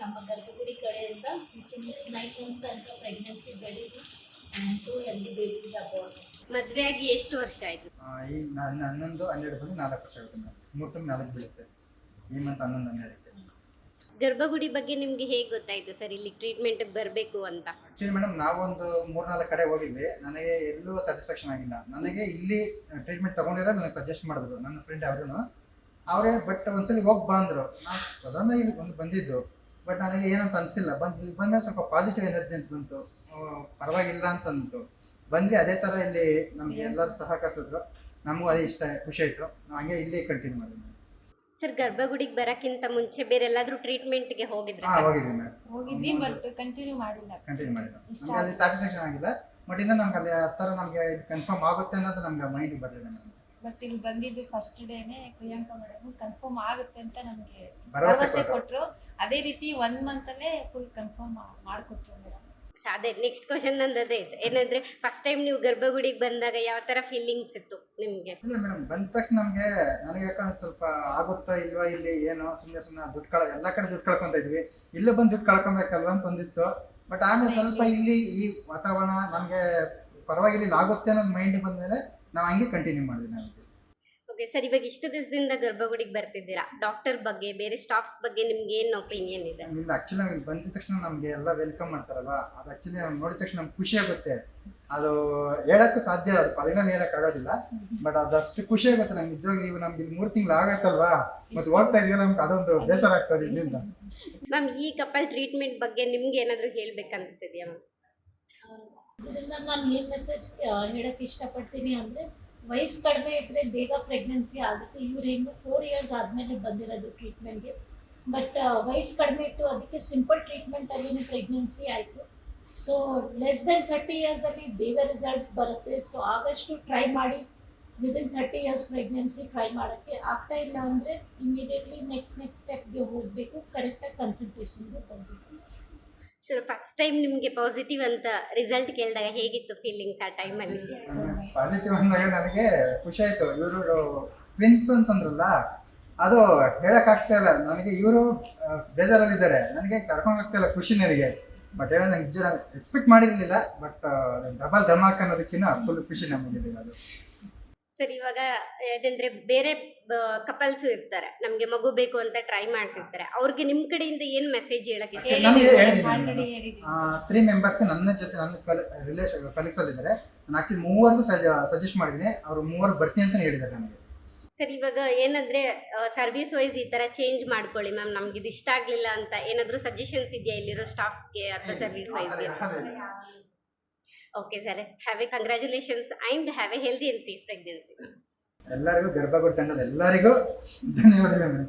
ನಮ್ಮ ಗರ್ಭಗುಡಿ ಕಡೆಯಿಂದ wishing is nine months ತನಕ ಪ್ರೆಗ್ನೆನ್ಸಿ ಬೆಳೀಲಿ ಟು ಹೆಲ್ದಿ ಬೇಬೀಸ್ ಅಬೌಟ್ ಮದ್ವೆ ಆಗಿ ಎಷ್ಟು ವರ್ಷ ಆಯ್ತು? ಈ ಹನ್ನೊಂದು, ಹನ್ನೆರಡು ಬಂದು ನಾಲ್ಕು ವರ್ಷ ಆಗುತ್ತೆ. ಮೂರು ನಾಲ್ಕು ಬೀಳುತ್ತೆ. ಈ ಮಂತ್ ಹನ್ನೊಂದು ಹನ್ನೆರಡು ಗರ್ಭಗುಡಿ ಬಗ್ಗೆ ನಿಮ್ಗೆ ಹೇಗೆ ಗೊತ್ತಾಯ್ತು ಸರ್ ಇಲ್ಲಿ ಟ್ರೀಟ್ಮೆಂಟ್ ಬರಬೇಕು ಅಂತ? ಆಕ್ಚುಲಿ ಮೇಡಮ್ ನಾವೊಂದು ಮೂರ್ನಾಲ್ಕು ಕಡೆ ಹೋಗಿದ್ವಿ. ನನಗೆ ಎಲ್ಲೂ ಸ್ಯಾಟಿಸ್ಫ್ಯಾಕ್ಷನ್ ಆಗಿಲ್ಲ. ನನಗೆ ಇಲ್ಲಿ ಟ್ರೀಟ್ಮೆಂಟ್ ತಗೊಂಡಿದ್ರೆ ನನಗೆ ಸಜೆಸ್ಟ್ ಮಾಡಿದ್ರು ನನ್ನ ಫ್ರೆಂಡ್ ಅವ್ರೂ ಅವರೇ ಬಟ್ ಒಂದ್ಸಲಿ ಹೋಗಿ ಬಂದರು ನಾನು ಸದನ ಇಲ್ಲಿ ಒಂದು ಬಂದಿದ್ದು. ಬಟ್ ನನಗೆ ಏನಂತ ಅನಿಸಿಲ್ಲ. ಬಂದು ಇಲ್ಲಿ ಬಂದಾಗ ಸ್ವಲ್ಪ ಪಾಸಿಟಿವ್ ಎನರ್ಜಿ ಅಂತ ಬಂತು. ಪರವಾಗಿಲ್ಲ ಅಂತ ಅಂತು ಬಂದ್ವಿ ಅದೇ ಥರ ಇಲ್ಲಿ ನಮಗೆ ಎಲ್ಲರೂ ಸಹಕರಿಸಿದ್ರು. ನಮಗೂ ಅದೇ ಇಷ್ಟ ಖುಷಿ ಆಯಿತು. ಹಂಗೆ ಇಲ್ಲಿ ಕಂಟಿನ್ಯೂ ಮಾಡಿದ್ವಿ. ಸರ್ ಗರ್ಭಗುಡಿಗೆ ಬರಕ್ಕಿಂತ ಮುಂಚೆ ಬೇರೆ ಎಲ್ಲಾದ್ರೂ ಟ್ರೀಟ್ಮೆಂಟ್ಗೆ ಹೋಗಿದ್ರೆ ಹಾಂ ಹೋಗಿದ್ವಿ ಮೇಡಮ್ ಹೋಗಿದ್ವಿ ಬಟ್ ಕಂಟಿನ್ಯೂ ಮಾಡಿಲ್ಲ. ಕಂಟಿನ್ಯೂ ಮಾಡಿಲ್ಲ. ನಮ್ಗೆ ಅಲ್ಲಿ ಸ್ಯಾಟಿಸ್ಫ್ಯಾಕ್ಷನ್ ಆಗಿಲ್ಲ. ಬಟ್ ಇನ್ನು ನಮ್ಗೆ ಅಲ್ಲಿ ಆ ಥರ ನಮಗೆ ಕನ್ಫರ್ಮ್ ಆಗುತ್ತೆ ಅನ್ನೋದು ನಮ್ಗೆ ಮೈಂಡ್ ಬರಲಿಲ್ಲ ನಮ್ಗೆ. ಬಟ್ ಇಲ್ಲಿ ಬಂದಿದ್ದು ಫಸ್ಟ್ ಡೇನೆ ಪ್ರಿಯಾಂಕಾ ಮೇಡಮ್ ಕನ್ಫರ್ಮ್ ಆಗುತ್ತೆ ಅಂತ ನಮಗೆ ಭರವಸೆ ಕೊಟ್ಟರು. ಕೊಟ್ರು. ಅದೇ ರೀತಿ ಒನ್ ಮಂತ್ ಅಲ್ಲೇ ಫುಲ್ ಕನ್ಫರ್ಮ್ ಮಾಡ್ಕೊಟ್ರು ಮೇಡಮ್ ಅದೇ ನೆಕ್ಸ್ಟ್ ಕ್ವಶನ್ ನಂದು ಅದೇ ಇತ್ತು. ಏನಂದ್ರೆ ಫಸ್ಟ್ ಟೈಮ್ ನೀವು ಗರ್ಭಗುಡಿಗೆ ಬಂದಾಗ ಯಾವ ತರ ಫೀಲಿಂಗ್ಸ್ ಇತ್ತು ನಿಮ್ಗೆ? ಇಲ್ಲ ಮೇಡಮ್ ಬಂದ ತಕ್ಷಣ ನಮಗೆ ನನಗೆ ಯಾಕಂದ್ರೆ ಸ್ವಲ್ಪ ಆಗುತ್ತಾ ಇಲ್ವಾ ಇಲ್ಲಿ ಏನು ಸುಮ್ಮನೆ ಸುಮ್ಮನೆ ದುಡ್ಡು ಕಳ ಎಲ್ಲ ಕಡೆ ದುಡ್ಡು ಕಳ್ಕೊಂತ ಇದ್ವಿ. ಇಲ್ಲೇ ಬಂದು ದುಡ್ಡು ಕಳ್ಕೊಬೇಕಲ್ವಾ ಅಂತ ಒಂದಿತ್ತು ಬಟ್ ಆಮೇಲೆ ಸ್ವಲ್ಪ ಇಲ್ಲಿ ಈ ವಾತಾವರಣ ನಮಗೆ ಪರವಾಗಿಲ್ಲ ಇಲ್ಲಿ ಆಗುತ್ತೆ ಅನ್ನೋ ಮೈಂಡ್ ಬಂದಮೇಲೆ ನಾವು ಹಂಗೆ ಕಂಟಿನ್ಯೂ ಮಾಡಿದ್ವಿ ನಾವು ಓಕೆ ಸರ್ ಇವಾಗ ಇಷ್ಟು ದಿವಸದಿಂದ ಗರ್ಭಗುಡಿಗೆ ಬರ್ತಿದ್ದೀರಾ? ಡಾಕ್ಟರ್ ಬಗ್ಗೆ ಬೇರೆ ಸ್ಟಾಫ್ಸ್ ಬಗ್ಗೆ ನಿಮ್ಗೆ ಏನು ಒಪಿನಿಯನ್ ಇದೆ? ಇಲ್ಲ ಆಕ್ಚುಲಿ ನಮಗೆ ಬಂದ ತಕ್ಷಣ ನಮಗೆ ಎಲ್ಲ ವೆಲ್ಕಮ್ ಮಾಡ್ತಾರಲ್ಲ ಅದು ಆಕ್ಚುಲಿ ನಾವು ನೋಡಿದ ತಕ್ಷಣ ನಮ್ಗೆ ಖುಷಿ ಆಗುತ್ತೆ. ಅದು ಹೇಳಕ್ಕೂ ಸಾಧ್ಯ ಅದು ಪರಿಣಾಮ ಹೇಳಕ್ ಆಗೋದಿಲ್ಲ. ಬಟ್ ಅದಷ್ಟು ಖುಷಿ ಆಗುತ್ತೆ ನಮ್ಗೆ. ನಿಜವಾಗಿ ನೀವು ನಮ್ಗೆ ಇಲ್ಲಿ ಮೂರು ತಿಂಗಳು ಆಗತ್ತಲ್ವಾ? ಮತ್ತೆ ಹೋಗ್ತಾ ಇದೀವಿ ನಮ್ಗೆ? ಅದೊಂದು ಬೇಸರ ಆಗ್ತದೆ ಇಲ್ಲಿಂದ. ಮ್ಯಾಮ್ ಈ ಕಪಲ್ ಟ್ರೀಟ್ಮೆಂಟ್ ಬಗ್ಗೆ ನಿಮ್ಗೆ ಏನಾದರೂ ಹೇಳ್ಬೇಕು ಅನಿಸ್ತಿದ್ಯಾ ಮ್ಯಾಮ್? ಇದರಿಂದ ನಾನು ಏನು ಮೆಸೇಜ್ ಹೇಳಕ್ಕೆ ಇಷ್ಟಪಡ್ತೀನಿ ಅಂದರೆ ವಯಸ್ಸು ಕಡಿಮೆ ಇದ್ದರೆ ಬೇಗ ಪ್ರೆಗ್ನೆನ್ಸಿ ಆಗುತ್ತೆ. ಇವ್ರು ಇನ್ನು ಫೋರ್ ಇಯರ್ಸ್ ಆದಮೇಲೆ ಬಂದಿರೋದು ಟ್ರೀಟ್ಮೆಂಟ್ಗೆ ಬಟ್ ವಯಸ್ಸು ಕಡಿಮೆ ಇತ್ತು, ಅದಕ್ಕೆ ಸಿಂಪಲ್ ಟ್ರೀಟ್ಮೆಂಟಲ್ಲಿನೇ ಪ್ರೆಗ್ನೆನ್ಸಿ ಆಯಿತು. ಸೊ ಲೆಸ್ ದೆನ್ ಥರ್ಟಿ ಇಯರ್ಸಲ್ಲಿ ಬೇಗ ರಿಸಲ್ಟ್ಸ್ ಬರುತ್ತೆ. ಸೊ ಆದಷ್ಟು ಟ್ರೈ ಮಾಡಿ. Within thirty years pregnancy try ಮಾಡೋಕ್ಕೆ ಆಗ್ತಾ ಇಲ್ಲ ಅಂದರೆ ಇಮಿಡಿಯೇಟ್ಲಿ ನೆಕ್ಸ್ಟ್ ನೆಕ್ಸ್ಟ್ ಸ್ಟೆಪ್ಗೆ ಹೋಗಬೇಕು. ಕರೆಕ್ಟಾಗಿ ಕನ್ಸಲ್ಟೇಷನ್ಗೆ ಬರಬೇಕು ಸರ್ ಫಸ್ಟ್ ಟೈಮ್ ನಿಮಗೆ ಪಾಸಿಟಿವ್ ಅಂತ ರಿಸಲ್ಟ್ ಕೇಳಿದಾಗ ಹೇಗಿತ್ತು ಫೀಲಿಂಗ್ಸ್ ಆ ಟೈಮಲ್ಲಿ ಪಾಸಿಟಿವ್ ಅಂದಾಗ ನನಗೆ ಖುಷಿ ಆಯ್ತು. ಇವರು ಟ್ವಿನ್ಸ್ ಅಂತಂದ್ರಲ್ಲ, ಅದು ಹೇಳಕ್ ಆಗ್ತಾ ಇಲ್ಲ. ನನಗೆ ಇವರು ಬೇಜಾರಲ್ಲಿದ್ದಾರೆ. ನನಗೆ ಕರ್ಕೊಂಡು ಹೋಗ್ತಾ ಇಲ್ಲ ಖುಷಿ ನನಗೆ. ಬಟ್ ಏನೋ ನಂಗೆ ನಿಜ ಎಕ್ಸ್ಪೆಕ್ಟ್ ಮಾಡಿರಲಿಲ್ಲ ಬಟ್ ಡಬಲ್ ಧಮಾಕ್ ಅನ್ನೋದಕ್ಕಿಂತ ಫುಲ್ ಖುಷಿ ನಮಗಿದೆ ಅದು ಸರ್ ಇವಾಗ ಯಾಕಂದ್ರೆ ಬೇರೆ ಕಪಲ್ಸ್ ಇರ್ತಾರೆ. ನಮಗೆ ಮಗು ಬೇಕು ಅಂತ ಟ್ರೈ ಮಾಡ್ತಿರ್ತಾರೆ. ಅವ್ರಿಗೆ ನಿಮ್ಮ ಕಡೆಯಿಂದ ಏನು ಮೆಸೇಜ್ ಹೇಳಕ್ಕೆ ತ್ರೀ ಮೆಂಬರ್ಸ್ ನನ್ನ ಜೊತೆ ನನ್ನ ರಿಲೇಷನ್ ಕಲೀಗ್ಸ್ ಅಲ್ಲಿ ಇದ್ದಾರೆ. ನಾನು ಆಕ್ಚುಲಿ ಮೂವರ್ಗೂ ಸಜೆಸ್ಟ್ ಮಾಡಿದ್ದೀನಿ. ಅವರು ಮೂವರು ಬರ್ತೀನಿ ಅಂತ ಹೇಳಿದ್ದಾರೆ ನನಗೆ. ಸರ್ ಇವಾಗ ಏನಂದ್ರೆ ಸರ್ವಿಸ್ ವೈಸ್ ಈ ತರ ಚೇಂಜ್ ಮಾಡ್ಕೊಳ್ಳಿ ಮ್ಯಾಮ್ ನಮ್ಗೆ ಇದು ಇಷ್ಟ ಆಗ್ಲಿಲ್ಲ ಅಂತ ಏನಾದರೂ ಸಜೆಷನ್ಸ್ ಇದೆಯಾ ಇಲ್ಲಿರೋ ಸ್ಟಾಫ್ಸ್ಗೆ ಅಥವಾ service ವೈಸ್ಗೆ okay sir have a congratulations and have a healthy and safe pregnancy ಎಲ್ಲರಿಗೂ ಗರ್ಭಗುಡಿ ತಂಡದ ಎಲ್ಲರಿಗೂ ಧನ್ಯವಾದಗಳು.